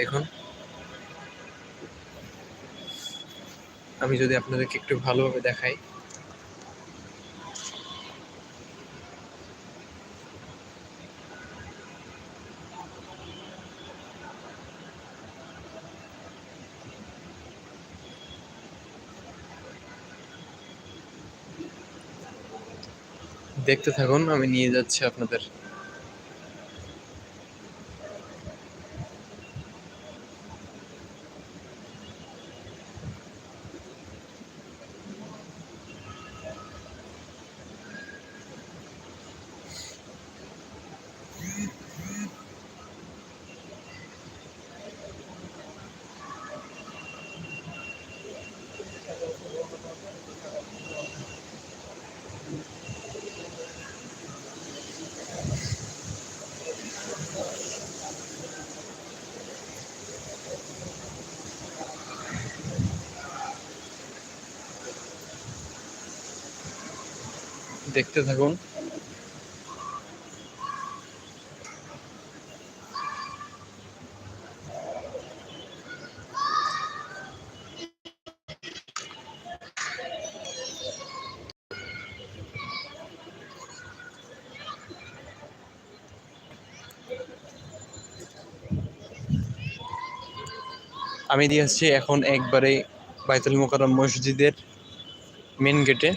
দেখুন। আমি যদি আপনাদেরকে একটু ভালোভাবে দেখাই। দেখতে থাকুন আমি নিয়ে যাচ্ছি আপনাদের দেখতে থাকুন। আমি দিয়ে আসছি এখন একবারে বাইতুল মোকাররম মসজিদের মেন গেটে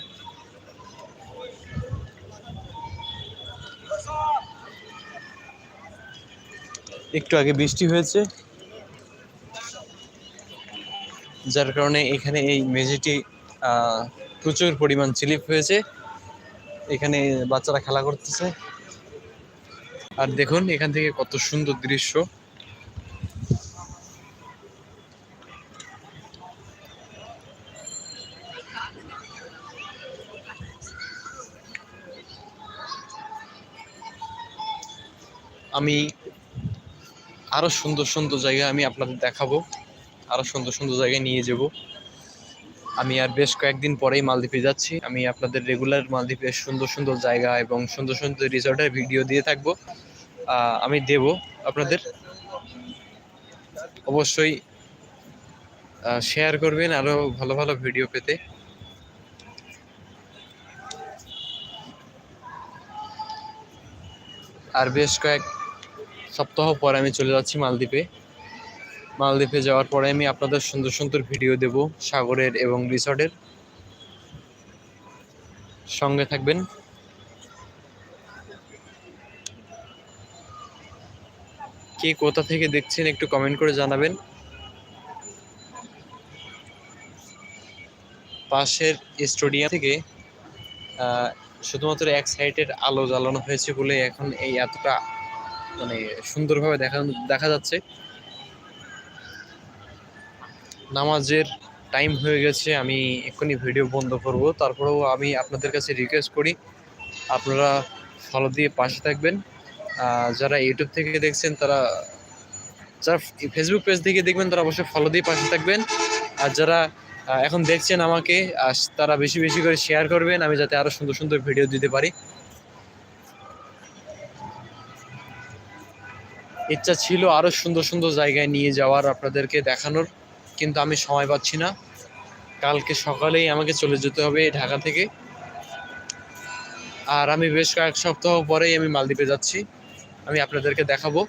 একটু আগে বৃষ্টি হয়েছে। যার কারণে এখানে এই মেঝেটি প্রচুর পরিমাণ স্লিপ হয়েছে। এখানে বাচ্চারা খেলা করতেছে। আর দেখুন, এখান থেকে কত সুন্দর দৃশ্য। আমি আরও সুন্দর সুন্দর জায়গা আমি আপনাদের দেখাবো। আরও সুন্দর সুন্দর জায়গায় নিয়ে যাব। আমি আর বেশ কয়েকদিন পরেই মালদ্বীপে যাচ্ছি। আমি আপনাদের রেগুলার মালদ্বীপের সুন্দর সুন্দর জায়গা এবং সুন্দর সুন্দর রিসর্টের ভিডিও দিয়ে থাকব। আমি দেব আপনাদের। অবশ্যই শেয়ার করবেন আরও ভালো ভালো ভিডিও পেতে। আর বেশ কয়েক সপ্তাহ পরে আমি চলে যাচ্ছি মালদ্বীপে। মালদ্বীপে যাওয়ার পরে আমি আপনাদের সুন্দর সুন্দর ভিডিও দেব সাগরের এবং রিসর্টের। সঙ্গে থাকবেন। কে কোথা থেকে দেখছেন একটু কমেন্ট করে জানাবেন। পাশের স্টেডিয়াম থেকে শুধুমাত্র এক সাইডের আলো জ্বালানো হয়েছে বলে এখন এই এতটা মানে সুন্দরভাবে দেখা দেখা যাচ্ছে। নামাজের টাইম হয়ে গেছে, আমি এক্ষুনি ভিডিও বন্ধ করব। তারপরেও আমি আপনাদের কাছে রিকোয়েস্ট করি, আপনারা ফলো দিয়ে পাশে থাকবেন। যারা ইউটিউব থেকে দেখছেন, তারা যারা ফেসবুক পেজ থেকে দেখবেন, তারা অবশ্যই ফলো দিয়ে পাশে থাকবেন। আর যারা এখন দেখছেন আমাকে তারা বেশি বেশি করে শেয়ার করবেন, আমি যাতে আরও সুন্দর সুন্দর ভিডিও দিতে পারি। ইচ্ছা ছিল আরও সুন্দর সুন্দর জায়গায় নিয়ে যাওয়ার আপনাদেরকে দেখানোর, কিন্তু আমি সময় পাচ্ছি না। কালকে সকালেই আমাকে চলে যেতে হবে ঢাকা থেকে। আর আমি বেশ কয়েক সপ্তাহ পরেই আমি মালদ্বীপে যাচ্ছি। আমি আপনাদেরকে দেখাবো।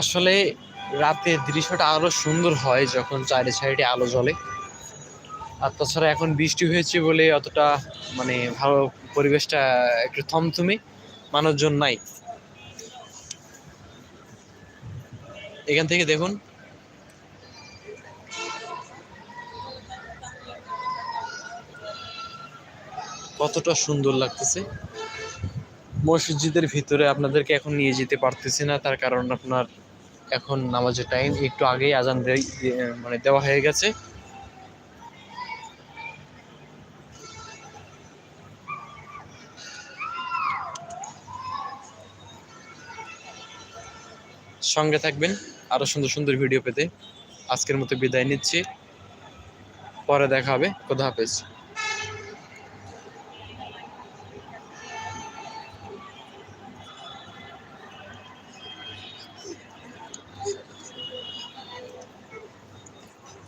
আসলে রাতে দৃশ্যটা আরও সুন্দর হয় যখন চারি সাইডে আলো জ্বলে। আর তাছাড়া এখন বৃষ্টি হয়েছে বলে অতটা মানে ভালো পরিবেশটা একটু থমথমে, মানুষজন নাই। এখান থেকে দেখুন। কতটা সুন্দর লাগতেছে। মসজিদের ভিতরে আপনাদেরকে এখন নিয়ে যেতে পারতেছি না, তার কারণ আপনার এখন নামাজের টাইম একটু আগেই আজান মানে দেওয়া হয়ে গেছে। সঙ্গে থাকবেন। আরও সুন্দর সুন্দর ভিডিও পেতে। আজকের মতো বিদায় নিচ্ছি। পরে দেখা হবে। খোদা হাফেজ।